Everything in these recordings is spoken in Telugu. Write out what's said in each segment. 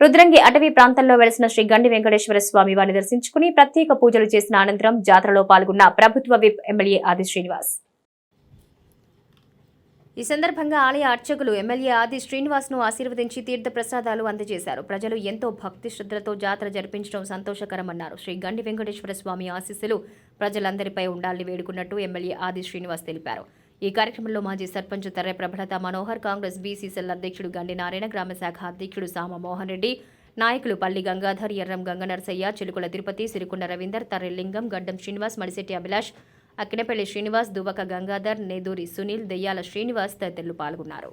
రుద్రంగి అటవీ ప్రాంతంలో వెలిసిన శ్రీ గండి వెంకటేశ్వర స్వామి వారిని దర్శించుకుని ప్రత్యేక పూజలు చేసిన అనంతరం జాతరలో పాల్గొన్న ప్రభుత్వ విప్ ఎమ్మెల్యే ఆది శ్రీనివాస్. ఈ సందర్భంగా ఆలయ అర్చకులు ఎమ్మెల్యే ఆది శ్రీనివాస్ను ఆశీర్వదించి తీర్థ ప్రసాదాలు అందజేశారు. ప్రజలు ఎంతో భక్తి శ్రద్ధలతో జాతర జరిపించడం సంతోషకరమన్నారు. శ్రీ గండి వెంకటేశ్వర స్వామి ఆశీస్సులు ప్రజలందరిపై ఉండాలని వేడుకున్నట్టు ఎమ్మెల్యే ఆది శ్రీనివాస్ తెలిపారు. ఈ కార్యక్రమంలో మాజీ సర్పంచ్ తర్రె ప్రభలత మనోహర్ కాంగ్రెస్ బీసీసీఎల్ అధ్యక్షుడు గండి నారాయణ గ్రామ శాఖ అధ్యక్షుడు సామ మోహన్ రెడ్డి నాయకులు పల్లి గంగాధర్ ఎర్రం గంగనరసయ్య చిలుకుల తిరుపతి సిరికొండ రవీందర్ తర్రె లింగం గడ్డం శ్రీనివాస్ మడిశెట్టి అభిలాష్ అక్కినపల్లి శ్రీనివాస్ దువ్వక గంగాధర్ నేదూరి సునీల్ దెయ్యాల శ్రీనివాస్ తదితరులు పాల్గొన్నారు.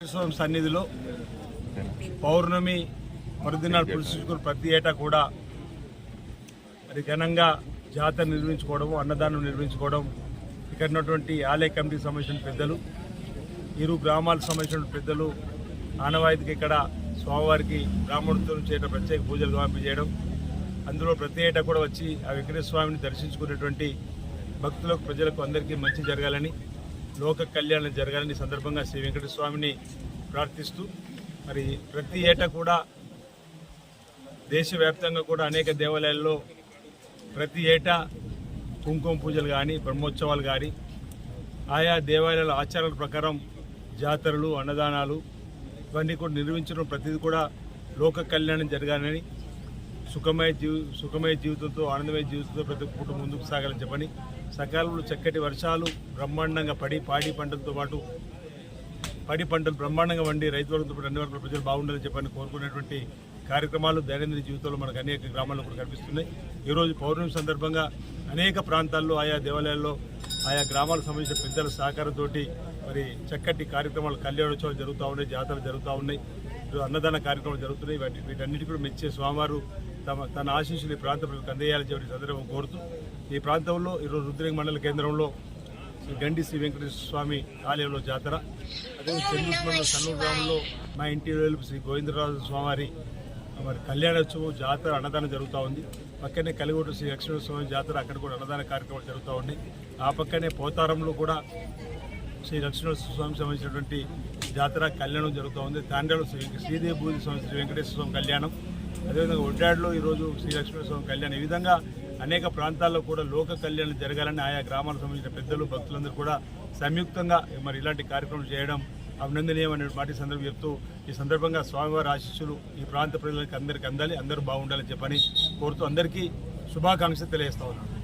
స్వామి సన్నిధిలో పౌర్ణమి మరుదినాలు పురుషుకుని ప్రతి ఏటా కూడా మరి ఘనంగా జాతర నిర్మించుకోవడం అన్నదానం నిర్మించుకోవడం ఇక్కడ ఉన్నటువంటి ఆలయ కమిటీకి సంబంధించిన పెద్దలు ఇరు గ్రామాలకు సంబంధించిన పెద్దలు ఆనవాయితీకి ఇక్కడ స్వామివారికి బ్రాహ్మణులతో చేయడం ప్రత్యేక పూజలు గాంపి చేయడం అందులో ప్రతి ఏటా కూడా వచ్చి ఆ వెంకటేశ్వర స్వామిని దర్శించుకునేటువంటి భక్తులకు ప్రజలకు అందరికీ మంచి జరగాలని లోక కళ్యాణం జరగాలని సందర్భంగా శ్రీ వెంకటేశ్వర స్వామిని ప్రార్థిస్తూ మరి ప్రతి ఏటా కూడా దేశవ్యాప్తంగా కూడా అనేక దేవాలయాల్లో ప్రతి ఏటా కుంకుమ పూజలు కానీ బ్రహ్మోత్సవాలు కానీ ఆయా దేవాలయాల ఆచారాల ప్రకారం జాతరలు అన్నదానాలు ఇవన్నీ కూడా నిర్వహించడం ప్రతిదీ కూడా లోక కళ్యాణం జరగాలని సుఖమయ జీవి సుఖమయ జీవితంతో ఆనందమయ జీవితంతో ప్రతి కుటుంబం ముందుకు సాగాలని చెప్పని సకాలంలో చక్కటి వర్షాలు బ్రహ్మాండంగా పడి పాడి పంటలతో పాటు పడి పంటలు బ్రహ్మాండంగా వండి రైతు వర్గంతో పాటు అన్ని వర్గాల ప్రజలు బాగుండాలని చెప్పని కోరుకునేటువంటి కార్యక్రమాలు దైనందిన జీవితంలో మనకు అనేక గ్రామాల్లో కూడా కనిపిస్తున్నాయి. ఈరోజు పౌర్ణమి సందర్భంగా అనేక ప్రాంతాల్లో ఆయా దేవాలయాల్లో ఆయా గ్రామాలకు సంబంధించిన పెద్దల సహకారంతో మరి చక్కటి కార్యక్రమాలు కళ్యాణోత్సవాలు జరుగుతూ ఉన్నాయి జాతరలు జరుగుతూ ఉన్నాయి. అన్నదాన కార్యక్రమాలు జరుగుతున్నాయి. వాటి వీటన్నిటి కూడా మెచ్చే స్వామివారు తమ తన ఆశీస్సులు ఈ ప్రాంత ప్రజలకు అందజేయాలని చెప్పి సందర్భం కోరుతూ ఈ ప్రాంతంలో ఈరోజు రుద్రేంగ మండల కేంద్రంలో శ్రీ గండి శ్రీ వెంకటేశ్వర స్వామి ఆలయంలో జాతర అదే చెన్నూరు సన్నూరు గ్రామంలో మా ఇంటి వేలుపు శ్రీ గోవిందరాజు స్వామివారి మరి కళ్యాణోత్సవం జాతర అన్నదానం జరుగుతూ ఉంది. పక్కనే కలిగోట శ్రీ లక్ష్మణ స్వామి జాతర అక్కడ కూడా అన్నదాన కార్యక్రమాలు జరుగుతూ ఉన్నాయి. ఆ పక్కనే పోతారంలో కూడా శ్రీ లక్ష్మణ స్వామి సంబంధించినటువంటి జాతర కళ్యాణం జరుగుతూ ఉంది. తాండ్రాలో శ్రీ శ్రీదేవి భూతి స్వామి శ్రీ వెంకటేశ్వర స్వామి కళ్యాణం. అదేవిధంగా ఒడ్డాడులో ఈరోజు శ్రీ లక్ష్మీ స్వామి కళ్యాణం. ఈ విధంగా అనేక ప్రాంతాల్లో కూడా లోక కళ్యాణం జరగాలని ఆయా గ్రామాలకు సంబంధించిన పెద్దలు భక్తులందరూ కూడా సంయుక్తంగా మరి ఇలాంటి కార్యక్రమం చేయడం అభినందనీయం అనే మాట సందర్భం చెప్తూ ఈ సందర్భంగా స్వామివారి ఆశీస్సులు ఈ ప్రాంత ప్రజలకు అందరికీ అందాలి అందరూ బాగుండాలని చెప్పని కోరుతూ అందరికీ శుభాకాంక్షలు తెలియజేస్తా ఉన్నాను.